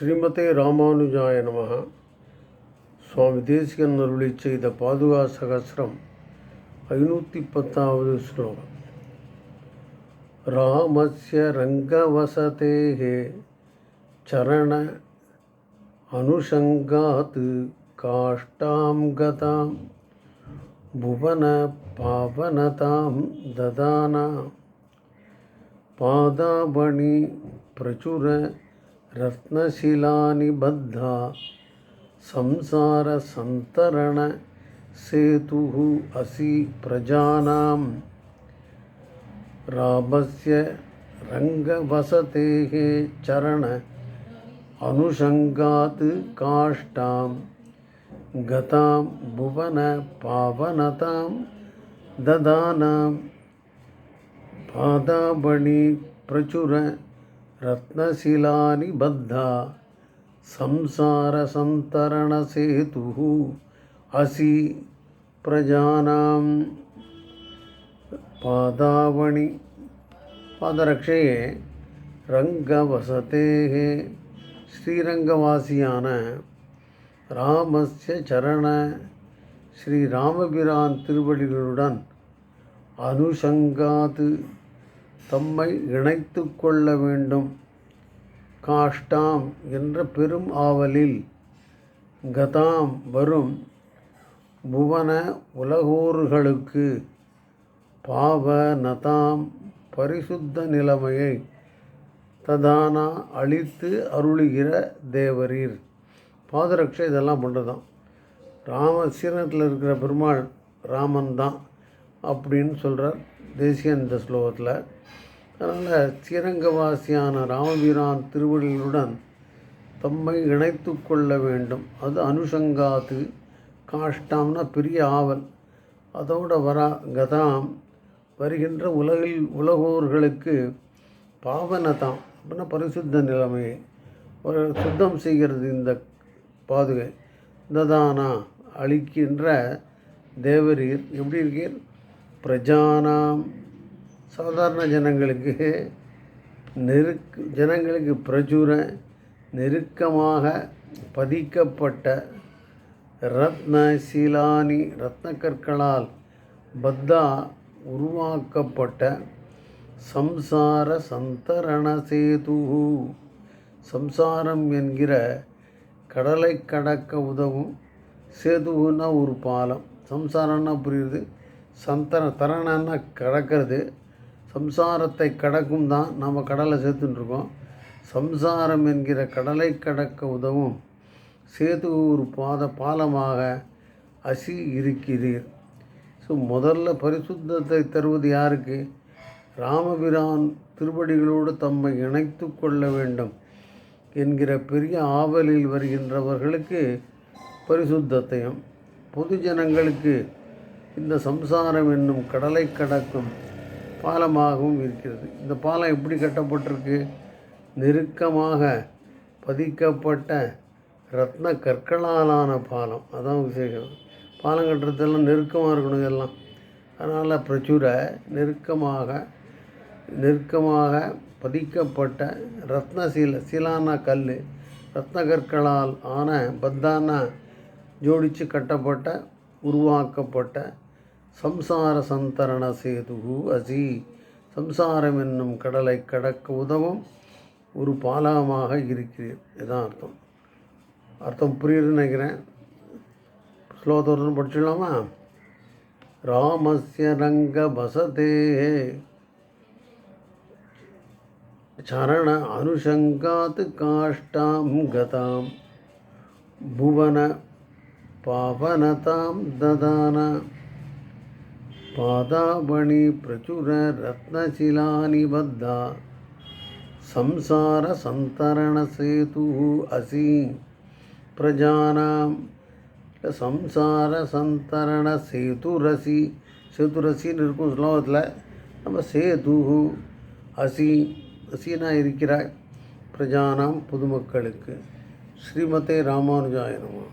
ஸ்ரீமதே ராமானுஜாய நமக. சுவாமி தேசிகன் அருளி செய்த பாதுகா சகசிரம் ஐநூற்றி பத்தாவது ஸ்லோகம். ராமஸ்ய ரங்கவசதேகே சரண அனுஷங்காத் காஷ்டாம் கதாம். புவன பாவனதாம் ததானா பாதாபணி பிரச்சுர रत्नशिलानिबद्धा संसारसन्तरणसेतुः असि प्रजानां रामस्य रङ्गवसतेः चरण अनुषङ्गात् काष्ठां गतां भुवनपावनतां पादाबणि प्रचुर रत्नशिलानिबद्धा संसारसन्तरणसेतुः असि प्रजानां पादावणि பாதரட்சையே ரங்கவசதேः ஸ்ரீரங்கவாசியான ராமஸ்ய சரண ஸ்ரீ ராமபிரான் திருவடிகளுடன் அனுஷங்காது தம்மை இணைத்து கொள்ள வேண்டும். காஷ்டாம் என்ற பெரும் ஆவலில் கதாம் வரும் புவன உலகோர்களுக்கு பாவ நதாம் பரிசுத்த நிலைமையை ததானா அளித்து அருளுகிற தேவரீர். பாதரட்சை இதெல்லாம் பண்ணுறதான் ராம சீரத்தில் இருக்கிற பெருமாள் ராமன் தான் அப்படின்னு சொல்கிறார் தேசியன் இந்த ஸ்லோகத்தில். அதனால் ஸ்ரீரங்கவாசியான ராமவீரான் திருவள்ளுடன் தம்மை இணைத்து கொள்ள வேண்டும். அது அனுஷங்காத்து காஷ்டம்னா பெரிய ஆவல். அதோட வரா கதாம் வருகின்ற உலகில் உலகோர்களுக்கு பாவனதாம் அப்படின்னா பரிசுத்த நிலைமையை ஒரு சுத்தம் செய்கிறது இந்த பாதுகை. ததானா அளிக்கின்ற தேவரீர். எப்படி இருக்கீர்? பிரஜானாம். சாதாரண ஜனங்களுக்கு நெருக் ஜனங்களுக்கு பிரச்சுர நெருக்கமாக பதிக்கப்பட்ட ரத்ன சீலானி ரத்ன கற்களால் பத்தா உருவாக்கப்பட்ட சம்சார சந்தரண சேது. சம்சாரம் என்கிற கடலை கடக்க உதவும் சேதுன்னா ஒரு பாலம். சம்சாரம்னா புரியுது. சந்தன தரணன்னா கடக்கிறது. சம்சாரத்தை கடக்கும் தான் நம்ம கடலை சேர்த்துட்டுருக்கோம். சம்சாரம் என்கிற கடலை கடக்க உதவும். சேது ஒரு பாத பாலமாக அசி இருக்கிறீர். ஸோ முதல்ல பரிசுத்தத்தை தருவது யாருக்கு? ராமபிரான் திருவடிகளோடு தம்மை இணைத்து கொள்ள வேண்டும் என்கிற பெரிய ஆவலில் வருகின்றவர்களுக்கு பரிசுத்தத்தையும் பொது ஜனங்களுக்கு இந்த சம்சாரம் என்னும் கடலை கடக்கும் பாலமாகவும் இருக்கிறது. இந்த பாலம் எப்படி கட்டப்பட்டிருக்கு? நெருக்கமாக பதிக்கப்பட்ட ரத்ன கற்களாலான பாலம். அதான் விசேஷம். பாலம் கட்டுறதெல்லாம் நெருக்கமாக இருக்கணும் இதெல்லாம். அதனால் பிரச்சுர நெருக்கமாக நெருக்கமாக பதிக்கப்பட்ட ரத்ன சீல சீலானா கல் ரத்ன கற்களால் ஆன பத்தானா ஜோடித்து கட்டப்பட்ட உருவாக்கப்பட்ட சம்சார சந்தரண சேது அசி. சம்சாரம் என்னும் கடலை கடக்க உதவும் ஒரு பாலமாக இருக்கிறீர் இதுதான் அர்த்தம். அர்த்தம் புரியுதுன்னு நினைக்கிறேன். ஸ்லோகத்தோடு படிச்சிடலாமா? ராமஸ்ய ரங்க வசதே. சரண அனுஷங்காத்து காஷ்டாம் கதாம். புவன பாவனதாம் ததான. पादावणि प्रचुररत्नशिलानिबद्धा संसारसन्तरणसेतुः असि प्रजानां संसारसन्तरणसेतुरसि சேதுரசின்னு இருக்கும் ஸ்லோகத்தில் நம்ம சேதுஹு அசி. அசீனா இருக்கிறாய். பிரஜானாம் பொதுமக்களுக்கு. ஸ்ரீமதே ராமானுஜாயனமா